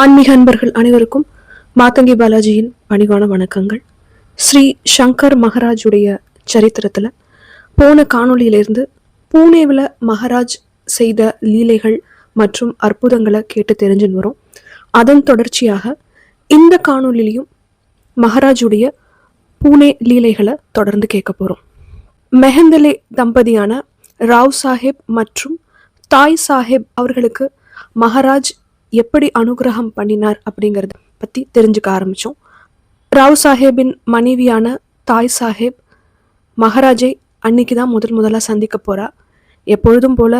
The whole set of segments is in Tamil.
ஆன்மீக அன்பர்கள் அனைவருக்கும் மாத்தங்கி பாலாஜியின் பணிவான வணக்கங்கள். ஸ்ரீ சங்கர் மகராஜுடைய சரித்திரத்துல போன காணொளியிலிருந்து பூனேவில் மகராஜ் செய்த லீலைகள் மற்றும் அற்புதங்களை கேட்டு தெரிஞ்சுன்னு வரும். அதன் தொடர்ச்சியாக இந்த காணொளியிலையும் மகராஜுடைய பூனே லீலைகளை தொடர்ந்து கேட்க போறோம். மெஹந்தலே தம்பதியான ராவ் சாஹேப் மற்றும் தாய் சாஹேப் அவர்களுக்கு மகாராஜ் எப்படி அனுகிரகம் பண்ணினார் அப்படிங்கிறத பற்றி தெரிஞ்சுக்க ஆரம்பித்தோம் ராவ் சாஹேபின் மனைவியான தாய் சாஹேப் மகாராஜை அன்னைக்கு தான் முதல் முதலாக சந்திக்க போகிறா எப்பொழுதும் போல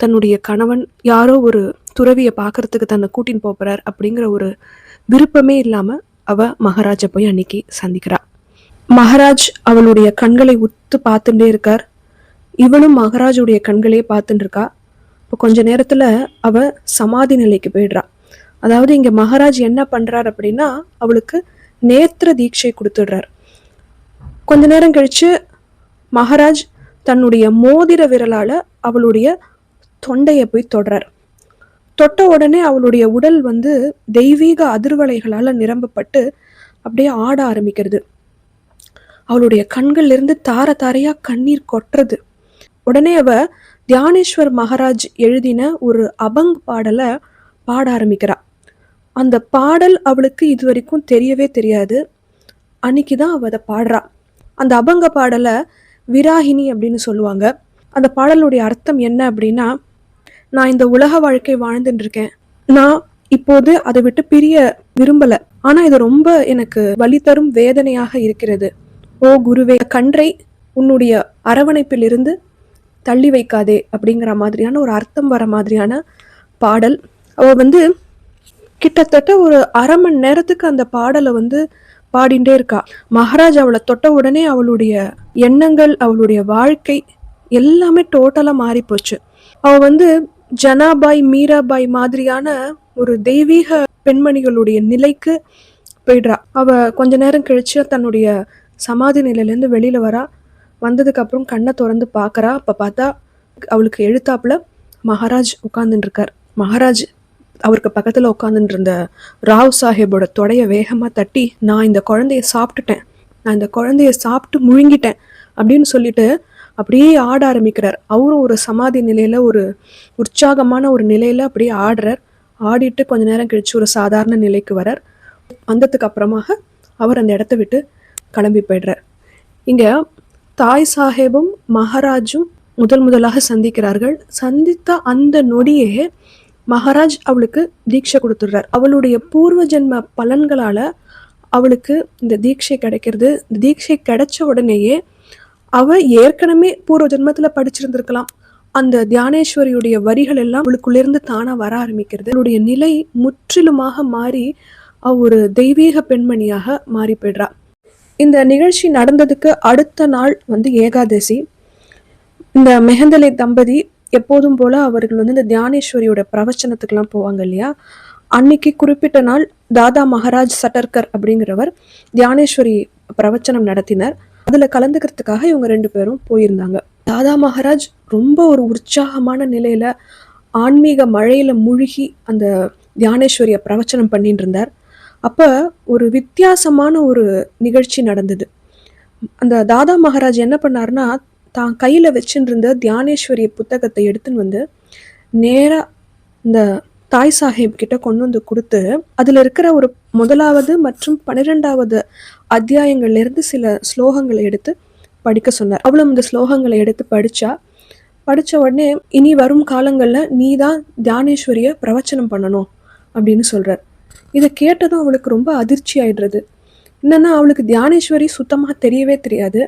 தன்னுடைய கணவன் யாரோ ஒரு துறவியை பார்க்கறதுக்கு தன்னை கூட்டின்னு போகிறார் அப்படிங்கிற ஒரு விருப்பமே இல்லாமல் அவள் மகாராஜை போய் அன்னைக்கு சந்திக்கிறா. மகாராஜ் அவளுடைய கண்களை உத்து பார்த்துட்டே இருக்கார். இவளும் மகாராஜுடைய கண்களே பார்த்துட்டு இருக்கா. இப்போ கொஞ்ச நேரத்துல அவ சமாதி நிலைக்கு போயிடுறா. அதாவது இங்கே மகாராஜ் என்ன பண்ணுறார் அப்படின்னா அவளுக்கு நேத்திர தீட்சை கொடுத்துடுறார். கொஞ்ச நேரம் கழிச்சு மகாராஜ் தன்னுடைய மோதிர விரலால அவளுடைய தொண்டையை போய் தொடுறார். தொட்ட உடனே அவளுடைய உடல் வந்து தெய்வீக அதிர்வலைகளால நிரம்பப்பட்டு அப்படியே ஆட ஆரம்பிக்கிறது. அவளுடைய கண்கள்லேருந்து தார தாரையா கண்ணீர் கொட்டுறது. உடனே அவ தியானேஸ்வர் மகாராஜ் எழுதின ஒரு அபங் பாடலை பாட ஆரம்பிக்கிறா. அந்த பாடல் அவளுக்கு இது வரைக்கும் தெரியவே தெரியாது. அன்னைக்கு தான் அவள் அதை பாடுறா. அந்த அபங்க பாடலை விராகினி அப்படின்னு சொல்லுவாங்க. அந்த பாடலுடைய அர்த்தம் என்ன அப்படின்னா நான் இந்த உலக வாழ்க்கை வாழ்ந்துட்டு இருக்கேன் நான் இப்போது அதை விட்டு பிரிய விரும்பல. ஆனால் இது ரொம்ப எனக்கு வலி தரும் வேதனையாக இருக்கிறது. ஓ குருவே கன்றை உன்னுடைய அரவணைப்பில் இருந்து தள்ளி வைக்காதே அப்படிங்கிற மாதிரியான ஒரு அர்த்தம் வர மாதிரியான பாடல். அவ வந்து கிட்டத்தட்ட ஒரு அரை மணி நேரத்துக்கு அந்த பாடலை வந்து பாடிண்டே இருக்கா. மகாராஜ் அவளை தொட்ட உடனே அவளுடைய எண்ணங்கள் அவளுடைய வாழ்க்கை எல்லாமே டோட்டலாக மாறி போச்சு வந்து ஜனாபாய் மீராபாய் மாதிரியான ஒரு தெய்வீக பெண்மணிகளுடைய நிலைக்கு போயிடுறா. அவள் கொஞ்ச நேரம் கழிச்சு தன்னுடைய சமாதி நிலையிலேருந்து வெளியில் வரா. வந்ததுக்கப்புறம் கண்ணை திறந்து பார்க்குறா. அப்போ பார்த்தா அவளுக்கு எழுத்தாப்புல மகாராஜ் உட்காந்துட்டுருக்கார் மகாராஜ் அவருக்கு பக்கத்தில் உட்காந்துட்டு இருந்த ராவ் சாஹேபோட தொடைய வேகமாக தட்டி நான் இந்த குழந்தைய சாப்பிட்டுட்டேன். நான் இந்த குழந்தைய சாப்பிட்டு முழுங்கிட்டேன். அப்படின்னு சொல்லிட்டு அப்படியே ஆட ஆரம்பிக்கிறார். அவரும் ஒரு சமாதி நிலையில் ஒரு உற்சாகமான ஒரு நிலையில் அப்படியே ஆடுறார். ஆடிட்டு கொஞ்ச நேரம் கழிச்சு ஒரு சாதாரண நிலைக்கு வரார். வந்ததுக்கு அப்புறமாக அவர் அந்த இடத்த விட்டு கிளம்பி போயிடுறார். இங்கே தாய் சாஹேபும் மகாராஜும் முதல் முதலாக சந்திக்கிறார்கள். சந்தித்த அந்த நொடியே மகாராஜ் அவளுக்கு தீட்சை கொடுத்துடுறார். அவளுடைய பூர்வ ஜென்ம பலன்களால் அவளுக்கு இந்த தீட்சை கிடைக்கிறது. இந்த தீட்சை கிடைச்ச உடனேயே அவ ஏற்கனவே பூர்வ ஜென்மத்தில் படிச்சிருந்திருக்கலாம். அந்த தியானேஸ்வரியுடைய வரிகள் எல்லாம் அவளுக்குள்ளிருந்து தானாக வர ஆரம்பிக்கிறது. அவளுடைய நிலை முற்றிலுமாக மாறி அவ ஒரு தெய்வீக பெண்மணியாக மாறி போயிடுறா. இந்த நிகழ்ச்சி நடந்ததுக்கு அடுத்த நாள் வந்து ஏகாதசி. இந்த மெஹந்தலை தம்பதி எப்போதும் போல அவர்கள் வந்து இந்த தியானேஸ்வரியோட பிரவச்சனத்துக்கெல்லாம் போவாங்க இல்லையா? அன்னைக்கு குறிப்பிட்ட நாள் தாதா மகாராஜ் சட்டர்கர் அப்படிங்கிறவர் தியானேஸ்வரி பிரவச்சனம் நடத்தினார். அதில் கலந்துக்கிறதுக்காக இவங்க ரெண்டு பேரும் போயிருந்தாங்க. தாதா மகாராஜ் ரொம்ப ஒரு உற்சாகமான நிலையில ஆன்மீக மழையில் முழுகி அந்த தியானேஸ்வரியை பிரவச்சனம் பண்ணிட்டு இருந்தார். அப்போ ஒரு வித்தியாசமான ஒரு நிகழ்ச்சி நடந்தது. அந்த தாதா மகாராஜ் என்ன பண்ணாருன்னா தான் கையில் வச்சுட்டு இருந்த தியானேஸ்வரிய புத்தகத்தை எடுத்துன்னு வந்து நேராக இந்த தாய் சாஹேப் கிட்ட கொண்டு வந்து கொடுத்து அதில் இருக்கிற ஒரு முதலாவது மற்றும் பன்னிரெண்டாவது அத்தியாயங்கள்லேருந்து சில ஸ்லோகங்களை எடுத்து படிக்க சொன்னார். அவளும் இந்த ஸ்லோகங்களை எடுத்து படித்தா படித்த உடனே இனி வரும் காலங்களில் நீ தான் தியானேஸ்வரியை பிரவச்சனம் பண்ணணும் அப்படின்னு சொல்கிறார் இதை கேட்டதும் அவளுக்கு ரொம்ப அதிர்ச்சி ஆயிடுறது. என்னென்னா அவளுக்கு தியானேஸ்வரி சுத்தமாக தெரியவே தெரியாது.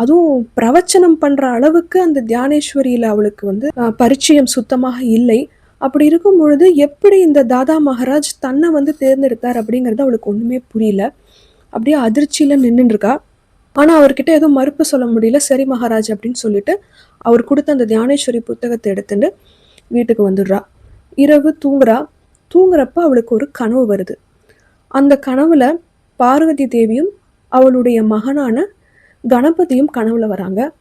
அதுவும் பிரவச்சனம் பண்ணுற அளவுக்கு அந்த தியானேஸ்வரியில் அவளுக்கு வந்து பரிச்சயம் சுத்தமாக இல்லை. அப்படி இருக்கும் பொழுது எப்படி இந்த தாதா மகாராஜ் தன்னை வந்து தேர்ந்தெடுத்தார் அப்படிங்கிறது அவளுக்கு ஒன்றுமே புரியல. அப்படியே அதிர்ச்சியில் நின்னுட்டு ஆனால் அவர்கிட்ட எதுவும் மறுப்பு சொல்ல முடியல. சரி மகாராஜ் அப்படின்னு சொல்லிட்டு அவர் கொடுத்த அந்த தியானேஸ்வரி புத்தகத்தை எடுத்துட்டு வீட்டுக்கு வந்துடுறா. இரவு தூங்குறா. தூங்குறப்ப அவளுக்கு ஒரு கனவு வருது. அந்த கனவுல பார்வதி தேவியும் அவளுடைய மகனான கணபதியும் கனவுல வராங்க.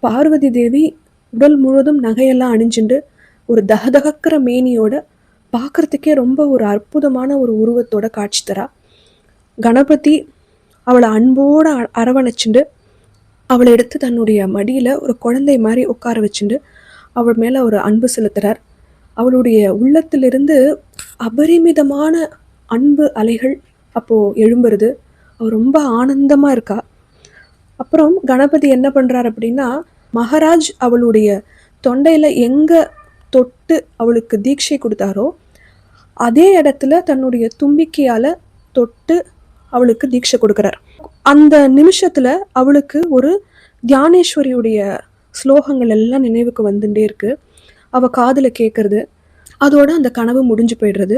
பார்வதி தேவி உடல் முழுவதும் நகையெல்லாம் அணிஞ்சுண்டு ஒரு தகதகக்கிற மேனியோட பார்க்கறதுக்கே ரொம்ப ஒரு அற்புதமான ஒரு உருவத்தோட காட்சி தரா. கணபதி அவளை அன்போடு அ- அரவணைச்சுண்டு அவளை எடுத்து தன்னுடைய மடியில் ஒரு குழந்தை மாதிரி உட்கார வச்சுண்டு அவள் மேலே ஒரு அன்பு செலுத்துகிறார் அவளுடைய உள்ளத்திலிருந்து அபரிமிதமான அன்பு அலைகள் அப்போது எழும்புறது. அவள் ரொம்ப ஆனந்தமாக இருக்கா. அப்புறம் கணபதி என்ன பண்ணுறார் அப்படின்னா மகாராஜ் அவளுடைய தொண்டையில் எங்கே தொட்டு அவளுக்கு தீட்சை கொடுத்தாரோ அதே இடத்துல தன்னுடைய தும்பிக்கையால் தொட்டு அவளுக்கு தீட்சை கொடுக்குறார். அந்த நிமிஷத்தில் அவளுக்கு ஒரு தியானேஸ்வரியுடைய ஸ்லோகங்கள் எல்லாம் நினைவுக்கு வந்துட்டே இருக்குது அவள் காதில் கேட்குறது அதோட அந்த கனவு முடிஞ்சு போயிடுறது.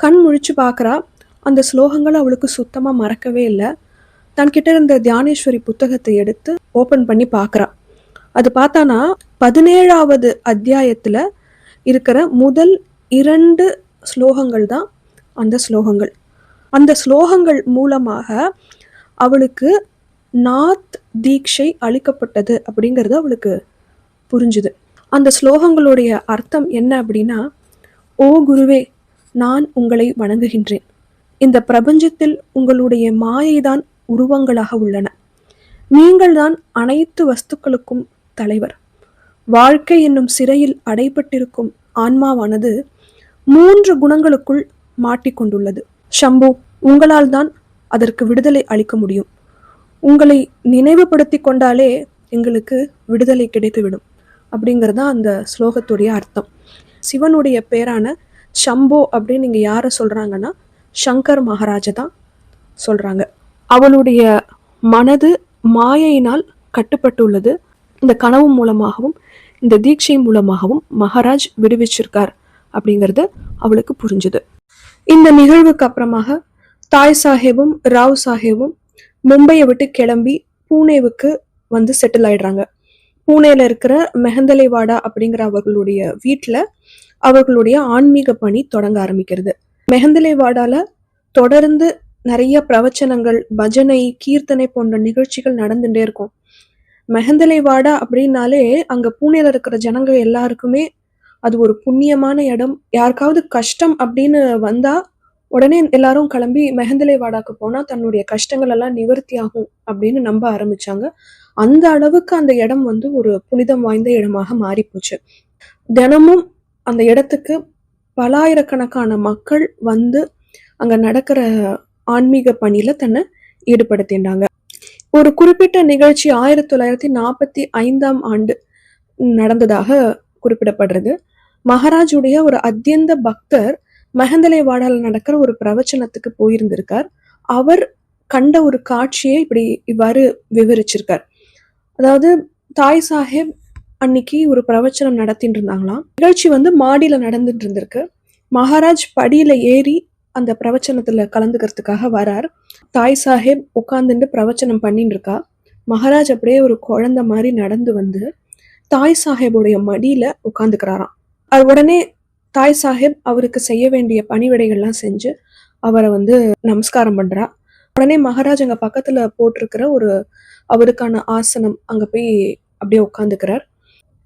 கண் முழிச்சு பார்க்குறா அந்த ஸ்லோகங்கள் அவளுக்கு சுத்தமாக மறக்கவே இல்லை. தன்கிட்ட இருந்த தியானேஸ்வரி புத்தகத்தை எடுத்து ஓப்பன் பண்ணி பார்க்குறா அது பார்த்தானா பதினேழாவது அத்தியாயத்தில் இருக்கிற முதல் இரண்டு ஸ்லோகங்கள் தான் அந்த ஸ்லோகங்கள். அந்த ஸ்லோகங்கள் மூலமாக அவளுக்கு நாத் தீட்சை அளிக்கப்பட்டது அப்படிங்கிறது அவளுக்கு புரிஞ்சுது. அந்த ஸ்லோகங்களுடைய அர்த்தம் என்ன அப்படின்னா ஓ குருவே நான் உங்களை வணங்குகின்றேன். இந்த பிரபஞ்சத்தில் உங்களுடைய மாயைதான் உருவங்களாக உள்ளன. நீங்கள்தான் அனைத்து வஸ்துக்களுக்கும் தலைவர். வாழ்க்கை என்னும் சிறையில் அடைபட்டிருக்கும் ஆன்மாவானது மூன்று குணங்களுக்குள் மாட்டிக்கொண்டுள்ளது. ஷம்பு உங்களால் தான் அதற்கு விடுதலை அளிக்க முடியும். உங்களை நினைவுபடுத்தி கொண்டாலே எங்களுக்கு விடுதலை கிடைத்துவிடும். அப்படிங்கிறது தான் அந்த ஸ்லோகத்துடைய அர்த்தம். சிவனுடைய பேரான ஷம்போ அப்படின்னு நீங்கள் யாரை சொல்றாங்கன்னா சங்கர் மகாராஜ தான் சொல்றாங்க. அவளுடைய மனது மாயையினால் கட்டுப்பட்டுள்ளது. இந்த கனவு மூலமாகவும் இந்த தீட்சை மூலமாகவும் மகாராஜ் விடுவிச்சிருக்கார் அப்படிங்கிறது அவளுக்கு புரிஞ்சுது. இந்த நிகழ்வுக்கு அப்புறமாக தாய் சாஹேபும் ராவ் சாஹேபும் மும்பையை விட்டு கிளம்பி பூனேவுக்கு வந்து செட்டில் ஆயிடுறாங்க. பூனேல இருக்கிற மெஹந்தலைவாடா அப்படிங்கிற அவர்களுடைய வீட்டில் அவர்களுடைய ஆன்மீக பணி தொடங்க ஆரம்பிக்கிறது. மெஹந்தலைவாடால தொடர்ந்து நிறைய பிரவச்சனங்கள் பஜனை கீர்த்தனை போன்ற நிகழ்ச்சிகள் நடந்துட்டே இருக்கும். மெஹந்தலைவாடா அப்படின்னாலே அங்க பூனேல இருக்கிற ஜனங்க எல்லாருக்குமே அது ஒரு புண்ணியமான இடம். யாருக்காவது கஷ்டம் அப்படின்னு வந்தா உடனே எல்லாரும் கிளம்பி மெஹந்தலைவாடாக்கு போனா தன்னுடைய கஷ்டங்கள் எல்லாம் நிவர்த்தி ஆகும் அப்படின்னு நம்ப ஆரம்பிச்சாங்க. அந்த அளவுக்கு அந்த இடம் வந்து ஒரு புனிதம் வாய்ந்த இடமாக மாறிப்போச்சு. தினமும் அந்த இடத்துக்கு பலாயிரக்கணக்கான மக்கள் வந்து அங்க நடக்கிற ஆன்மீக பணியில தன்னை ஈடுபடுத்தினாங்க ஒரு குறிப்பிட்ட நிகழ்ச்சி ஆயிரத்தி தொள்ளாயிரத்தி நாற்பத்தி ஐந்தாம் ஆண்டு நடந்ததாக குறிப்பிடப்படுறது. மகாராஜுடைய ஒரு அத்தியந்த பக்தர் மெஹந்தலை வாடல நடக்கிற ஒரு பிரவச்சனத்துக்கு போயிருந்திருக்கார். அவர் கண்ட ஒரு காட்சியை இப்படி இவ்வாறு விவரிச்சிருக்கார். அதாவது தாய் சாஹேப் அன்னைக்கு ஒரு பிரவச்சனம் நடத்திட்டு இருந்தாங்களாம் நிகழ்ச்சி வந்து மாடியில் நடந்துட்டு இருந்திருக்கு மகாராஜ் படியில் ஏறி அந்த பிரவச்சனத்தில் கலந்துக்கிறதுக்காக வரார். தாய் சாஹேப் உட்காந்துட்டு பிரவச்சனம் பண்ணிட்டு இருக்கா மகாராஜ் அப்படியே ஒரு குழந்த மாதிரி நடந்து வந்து தாய் சாஹேபுடைய மடியில் உட்காந்துக்கிறாராம் அது உடனே தாய் சாஹேப் அவருக்கு செய்ய வேண்டிய பணிவிடைகள்லாம் செஞ்சு அவரை வந்து நமஸ்காரம் பண்ணுறா உடனே மகாராஜ் அங்கே பக்கத்துல போட்டிருக்கிற ஒரு அவருக்கான ஆசனம் அங்க போய் அப்படியே உட்காந்துக்கிறார்.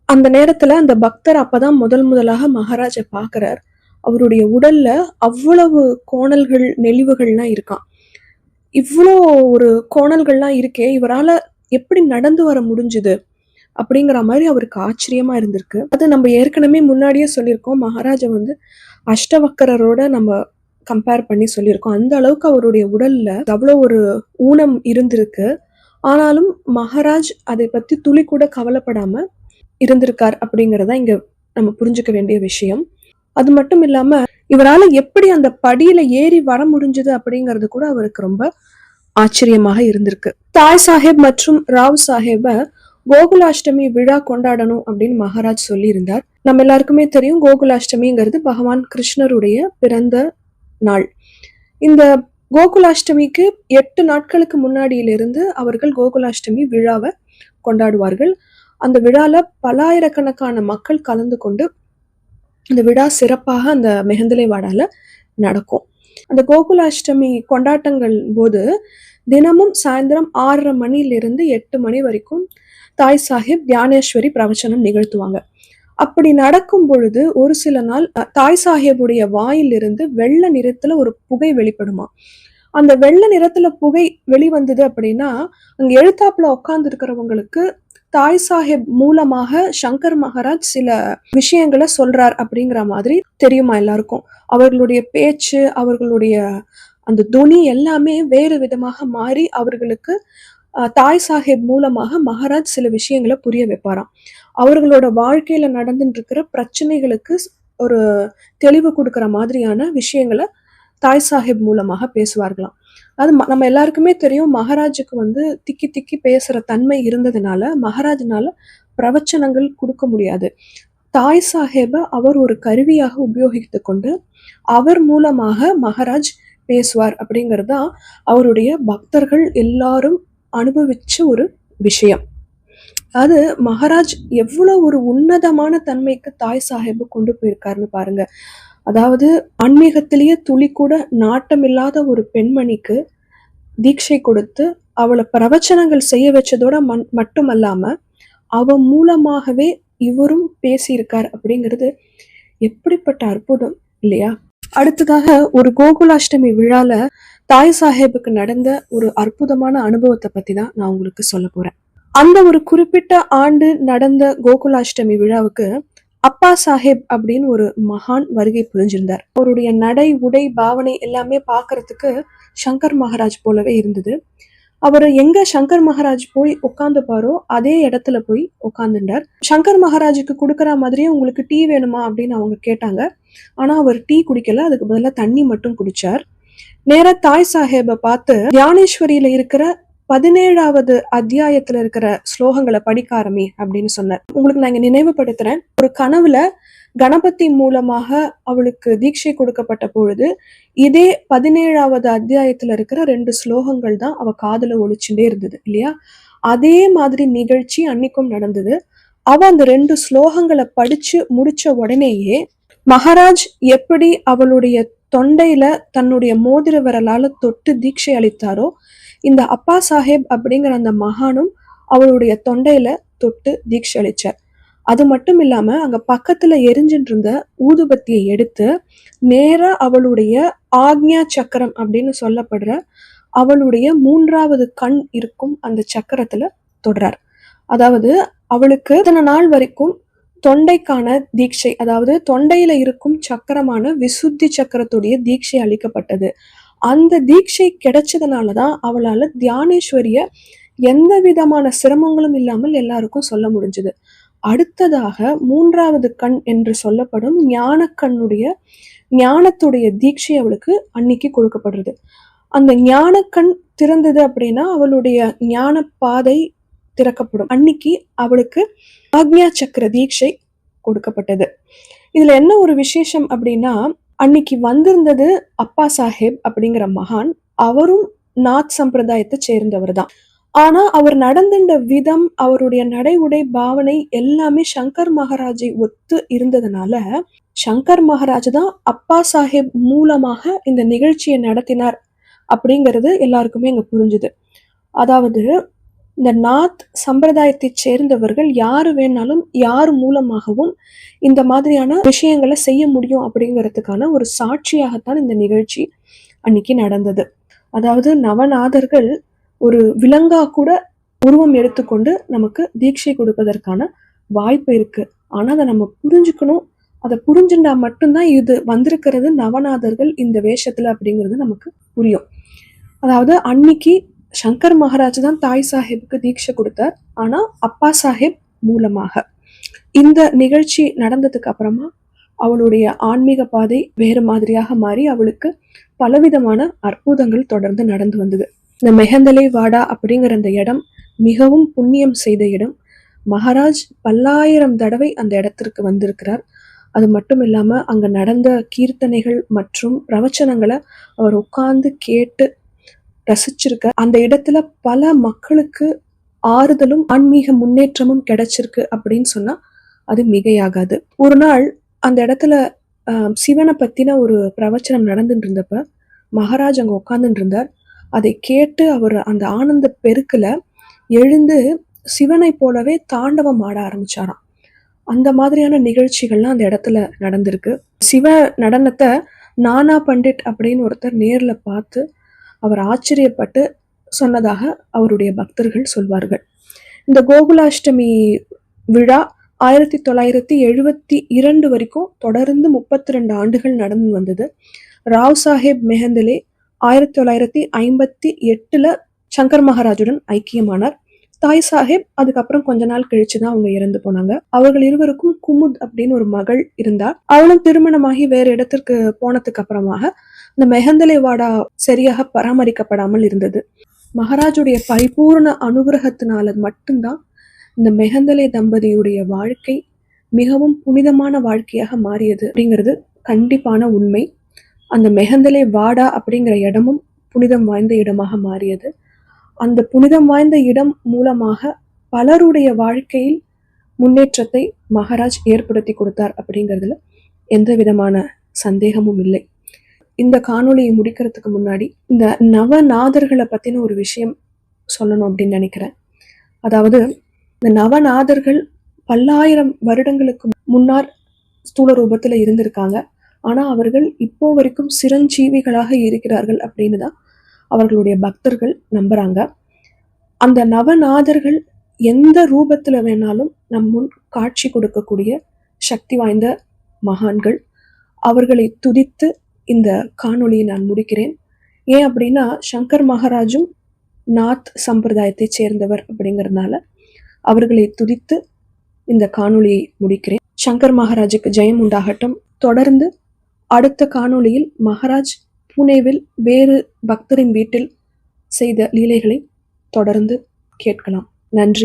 அந்த நேரத்துல அந்த பக்தர் அப்பதான் முதல் முதலாக மகாராஜை பார்க்குறார். அவருடைய உடல்ல அவ்வளவு கோணல்கள் நெளிவுகள்லாம் இருக்கான் இவ்வளோ ஒரு கோணல்கள்லாம் இருக்கே இவரால எப்படி நடந்து வர முடிஞ்சுது அப்படிங்கிற மாதிரி அவருக்கு ஆச்சரியமா இருந்திருக்கு. அது நம்ம ஏற்கனவே முன்னாடியே சொல்லியிருக்கோம். மகாராஜா வந்து அஷ்டவக்கரரோட நம்ம கம்பேர் பண்ணி சொல்லியிருக்கோம். அந்த அளவுக்கு அவருடைய உடல்ல அவ்வளோ ஒரு ஊனம் இருந்திருக்கு. ஆனாலும் மகாராஜ் அதை பத்தி துளி கூட கவலைப்படாம இருந்திருக்கார் அப்படிங்கிறத இங்க நம்ம புரிஞ்சுக்க வேண்டிய விஷயம். அது மட்டும் இல்லாம இவரால எப்படி அந்த படியில ஏறி வர முடிஞ்சது அப்படிங்கிறது கூட அவருக்கு ரொம்ப ஆச்சரியமாக இருந்திருக்கு. தாய் சாஹேப் மற்றும் ராவ் சாஹேப கோகுலாஷ்டமி விழா கொண்டாடணும் அப்படின்னு மகாராஜ் சொல்லியிருந்தார். நம்ம எல்லாருக்குமே தெரியும் கோகுலாஷ்டமிங்கிறது பகவான் கிருஷ்ணருடைய பிறந்த நாள். இந்த கோகுலாஷ்டமிக்கு எட்டு நாட்களுக்கு முன்னாடியிலிருந்து அவர்கள் கோகுலாஷ்டமி விழாவை கொண்டாடுவார்கள். அந்த விழால பலாயிரக்கணக்கான மக்கள் கலந்து கொண்டு இந்த விழா சிறப்பாக அந்த மெஹந்தலைவாடால நடக்கும். அந்த கோகுலாஷ்டமி கொண்டாட்டங்கள் போது தினமும் சாயந்தரம் ஆறரை மணியிலிருந்து எட்டு மணி வரைக்கும் தாய் சாஹிப் தியானேஸ்வரி பிரவச்சனம் நிகழ்த்துவாங்க. அப்படி நடக்கும் பொழுது ஒரு சில நாள் தாய் சாஹேபுடைய வாயிலிருந்து வெள்ளை நிறத்துல ஒரு புகை வெளிப்படுமா? அந்த வெள்ளை நிறத்துல புகை வெளிவந்தது அப்படின்னா அங்க எழுத்தாப்புல உட்கார்ந்து இருக்கிறவங்களுக்கு தாய் சாஹேப் மூலமாக சங்கர் மகாராஜ் சில விஷயங்களை சொல்றார் அப்படிங்கிற மாதிரி தெரியுமா எல்லாருக்கும்? அவர்களுடைய பேச்சு அவர்களுடைய அந்த துணி எல்லாமே வேறு விதமாக மாறி அவர்களுக்கு அஹ், தாய் சாஹேப் மூலமாக மகாராஜ் சில விஷயங்களை புரிய வைப்பாராம். அவர்களோட வாழ்க்கையில நடந்துட்டு இருக்கிற பிரச்சனைகளுக்கு ஒரு தெளிவு கொடுக்குற மாதிரியான விஷயங்களை தாய் சாஹிப் மூலமாக பேசுவார்களாம். அது ம- நம்ம எல்லாருக்குமே தெரியும் மகாராஜுக்கு வந்து திக்கி திக்கி பேசுற தன்மை இருந்ததுனால மகாராஜனால பிரவச்சனங்கள் கொடுக்க முடியாது. தாய் சாஹேபை அவர் ஒரு கருவியாக உபயோகித்து கொண்டு அவர் மூலமாக மகாராஜ் பேசுவார் அப்படிங்கிறது தான் அவருடைய பக்தர்கள் எல்லாரும் அனுபவிச்ச ஒரு விஷயம். அது மகாராஜ் எவ்வளோ ஒரு உன்னதமான தன்மைக்கு தாய் சாஹேபு கொண்டு போயிருக்காருன்னு பாருங்க. அதாவது ஆன்மீகத்திலேயே துளி கூட நாட்டமில்லாத ஒரு பெண்மணிக்கு தீட்சை கொடுத்து அவளை பிரவச்சனங்கள் செய்ய வச்சதோட மண் மட்டுமல்லாம அவ மூலமாகவே இவரும் பேசியிருக்கார் அப்படிங்கிறது எப்படிப்பட்ட அற்புதம் இல்லையா? அடுத்ததாக ஒரு கோகுலாஷ்டமி விழால தாய் சாஹேபுக்கு நடந்த ஒரு அற்புதமான அனுபவத்தை பத்தி தான் நான் உங்களுக்கு சொல்ல போறேன். அந்த ஒரு குறிப்பிட்ட ஆண்டு நடந்த கோகுலாஷ்டமி விழாவுக்கு அப்பா சாஹேப் அப்படின்னு ஒரு மகான் வருகை புரிஞ்சிருந்தார். அவருடைய நடை உடை பாவனை எல்லாமே பார்க்கறதுக்கு சங்கர் மகாராஜ் போலவே இருந்தது. அவர் எங்க சங்கர் மகாராஜ் போய் உட்காந்துப்பாரோ அதே இடத்துல போய் உட்காந்துட்டார். சங்கர் மகாராஜுக்கு கொடுக்கற மாதிரியே உங்களுக்கு டீ வேணுமா அப்படின்னு அவங்க கேட்டாங்க. ஆனா அவர் டீ குடிக்கல அதுக்கு பதிலா தண்ணி மட்டும் குடிச்சார். நேரா தாய் சாஹேபை பார்த்து தியானேஸ்வரியில இருக்கிற பதினேழாவது அத்தியாயத்துல இருக்கிற ஸ்லோகங்களை படிக்க ஆரம்பி அப்படின்னு சொன்னார். உங்களுக்கு நான் இங்க நினைவுபடுத்துறேன். ஒரு கனவுல கணபதி மூலமாக அவளுக்கு தீட்சை கொடுக்கப்பட்ட பொழுது இதே பதினேழாவது அத்தியாயத்துல இருக்கிற ரெண்டு ஸ்லோகங்கள் தான் அவ காதுல ஒழிச்சுட்டே இருந்தது இல்லையா? அதே மாதிரி நிகழ்ச்சி அன்னைக்கும் நடந்தது. அவ அந்த ரெண்டு ஸ்லோகங்களை படிச்சு முடிச்ச உடனேயே மகாராஜ் எப்படி அவளுடைய தொண்டையில தன்னுடைய மோதிர விரலால தொட்டு தீட்சை அளித்தாரோ இந்த அப்பா சாஹேப் அப்படிங்கிற அந்த மகானும் அவளுடைய தொண்டையில தொட்டு தீட்சை அளிச்சார். அது மட்டும் இல்லாம அங்க பக்கத்துல எரிஞ்சுட்டு இருந்த ஊதுபத்தியை எடுத்து நேரா அவளுடைய ஆக்ஞா சக்கரம் அப்படின்னு சொல்லப்படுற அவளுடைய மூன்றாவது கண் இருக்கும் அந்த சக்கரத்துல தொடுறார். அதாவது அவளுக்கு இத்தனை நாள் வரைக்கும் தொண்டைக்கான தீட்சை அதாவது தொண்டையில இருக்கும் சக்கரமான விசுத்தி சக்கரத்துடைய தீட்சை அளிக்கப்பட்டது. அந்த தீட்சை கிடைச்சதுனாலதான் அவளால் தியானேஸ்வரிய எந்த விதமான சிரமங்களும் இல்லாமல் எல்லாருக்கும் சொல்ல முடிஞ்சது. அடுத்ததாக மூன்றாவது கண் என்று சொல்லப்படும் ஞான கண்ணுடைய ஞானத்துடைய தீட்சை அவளுக்கு அன்னைக்கு கொடுக்கப்படுறது. அந்த ஞான கண் திறந்தது அப்படின்னா அவளுடைய ஞான பாதை திறக்கப்படும். அன்னைக்கு அவளுக்கு ஆக்ஞா சக்கர தீட்சை கொடுக்கப்பட்டது. இதுல என்ன ஒரு விசேஷம் அப்படின்னா அன்னைக்கு வந்திருந்தது அப்பா சாஹேப் அப்படிங்கிற மகான். அவரும் நாத் சம்பிரதாயத்தை சேர்ந்தவர் தான். ஆனா அவர் நடந்துட்ட விதம் அவருடைய நடை உடை பாவனை எல்லாமே சங்கர் மகாராஜை ஒத்து இருந்ததுனால சங்கர் மகாராஜ் தான் அப்பா சாஹேப் மூலமாக இந்த நிகழ்ச்சியை நடத்தினார் அப்படிங்கிறது எல்லாருக்குமே இங்க புரிஞ்சுது. அதாவது இந்த நாத் சம்பிரதாயத்தை சேர்ந்தவர்கள் யாரு வேணாலும் யார் மூலமாகவும் இந்த மாதிரியான விஷயங்களை செய்ய முடியும் அப்படிங்கிறதுக்கான ஒரு சாட்சியாகத்தான் இந்த நிகழ்ச்சி அன்னைக்கு நடந்தது. அதாவது நவநாதர்கள் ஒரு விலங்கா கூட உருவம் எடுத்துக்கொண்டு நமக்கு தீட்சை கொடுப்பதற்கான வாய்ப்பு இருக்கு. ஆனா அதை நம்ம புரிஞ்சுக்கணும். அதை புரிஞ்சுட்டா மட்டும்தான் இது வந்திருக்கிறது நவநாதர்கள் இந்த வேஷத்துல அப்படிங்கிறது நமக்கு புரியும். அதாவது அன்னைக்கு சங்கர் மகாராஜ் தான் தாய் சாஹிப்புக்கு தீட்சை கொடுத்தார். ஆனால் அப்பா சாஹிப் மூலமாக. இந்த நிகழ்ச்சி நடந்ததுக்கு அப்புறமா அவளுடைய ஆன்மீக பாதை வேறு மாதிரியாக மாறி அவளுக்கு பலவிதமான அற்புதங்கள் தொடர்ந்து நடந்து வந்தது. இந்த மெஹந்தலை வாடா அப்படிங்கிற அந்த இடம் மிகவும் புண்ணியம் செய்த இடம். மகாராஜ் பல்லாயிரம் தடவை அந்த இடத்திற்கு வந்திருக்கிறார். அது மட்டும் இல்லாமல் அங்கே நடந்த கீர்த்தனைகள் மற்றும் பிரவச்சனங்களை அவர் உட்கார்ந்து கேட்டு ரசிச்சிருக்க. அந்த இடத்துல பல மக்களுக்கு ஆறுதலும் ஆன்மீக முன்னேற்றமும் கிடைச்சிருக்கு அப்படின்னு சொன்னா அது மிகையாகாது. ஒரு நாள் அந்த இடத்துல ஆஹ், சிவனை பத்தின ஒரு பிரவச்சனம் நடந்துட்டு இருந்தப்ப மகாராஜ் அங்க உட்காந்துட்டு இருந்தார். அதை கேட்டு அவர் அந்த ஆனந்த பெருக்கில் எழுந்து சிவனை போலவே தாண்டவம் ஆட ஆரம்பிச்சாராம். அந்த மாதிரியான நிகழ்ச்சிகள்லாம் அந்த இடத்துல நடந்திருக்கு. சிவ நடனத்தை நானா பண்டிட் அப்படின்னு ஒருத்தர் நேரில் பார்த்து அவர் ஆச்சரியப்பட்டு சொன்னதாக அவருடைய பக்தர்கள் சொல்வார்கள். இந்த கோகுலாஷ்டமி விழா ஆயிரத்தி தொள்ளாயிரத்தி எழுபத்தி இரண்டு வரைக்கும் தொடர்ந்து முப்பத்தி ரெண்டு ஆண்டுகள் நடந்து வந்தது. ராவ் சாஹேப் மெஹந்தலே ஆயிரத்தி தொள்ளாயிரத்தி ஐம்பத்தி எட்டில் சங்கர் மகாராஜுடன் ஐக்கியமானார். தாய் சாஹேப் அதுக்கப்புறம் கொஞ்ச நாள் கழிச்சு தான் அவங்க இறந்து போனாங்க. அவர்கள் இருவருக்கும் குமுத் அப்படின்னு ஒரு மகள் இருந்தார். அவளும் திருமணமாகி வேற இடத்திற்கு போனதுக்கு அப்புறமாக இந்த மெஹந்தலை வாடா சரியாக பராமரிக்கப்படாமல் இருந்தது. மகாராஜுடைய பரிபூர்ண அனுகிரகத்தினால மட்டும்தான் இந்த மெஹந்தலை தம்பதியுடைய வாழ்க்கை மிகவும் புனிதமான வாழ்க்கையாக மாறியது அப்படிங்கிறது கண்டிப்பான உண்மை. அந்த மெஹந்தலே வாடா அப்படிங்கிற இடமும் புனிதம் வாய்ந்த இடமாக மாறியது. அந்த புனிதம் வாய்ந்த இடம் மூலமாக பலருடைய வாழ்க்கையில் முன்னேற்றத்தை மகாராஜ் ஏற்படுத்தி கொடுத்தார் அப்படிங்கிறதுல எந்த விதமான சந்தேகமும் இல்லை. இந்த காணொலியை முடிக்கிறதுக்கு முன்னாடி இந்த நவநாதர்களை பற்றின ஒரு விஷயம் சொல்லணும் அப்படின்னு நினைக்கிறேன். அதாவது இந்த நவநாதர்கள் பல்லாயிரம் வருடங்களுக்கு முன்னார் ஸ்தூல ரூபத்தில் இருந்திருக்காங்க. ஆனால் அவர்கள் இப்போ வரைக்கும் சிரஞ்சீவிகளாக இருக்கிறார்கள் அப்படின்னு தான் அவர்களுடைய பக்தர்கள் நம்புகிறாங்க அந்த நவநாதர்கள் எந்த ரூபத்தில் வேணாலும் நம் முன் காட்சி கொடுக்கக்கூடிய சக்தி வாய்ந்த மகான்கள். அவர்களை துதித்து இந்த காணொளியை நான் முடிக்கிறேன். ஏன் அப்படின்னா சங்கர் மகாராஜும் நாத் சம்பிரதாயத்தைச் சேர்ந்தவர் அப்படிங்கிறதுனால அவர்களை துதித்து இந்த காணொளியை முடிக்கிறேன். சங்கர் மகாராஜுக்கு ஜெயம் உண்டாகட்டும். தொடர்ந்து அடுத்த காணொளியில் மகாராஜ் புனேவில் வேறு பக்தரின் வீட்டில் செய்த லீலைகளை தொடர்ந்து கேட்கலாம். நன்றி.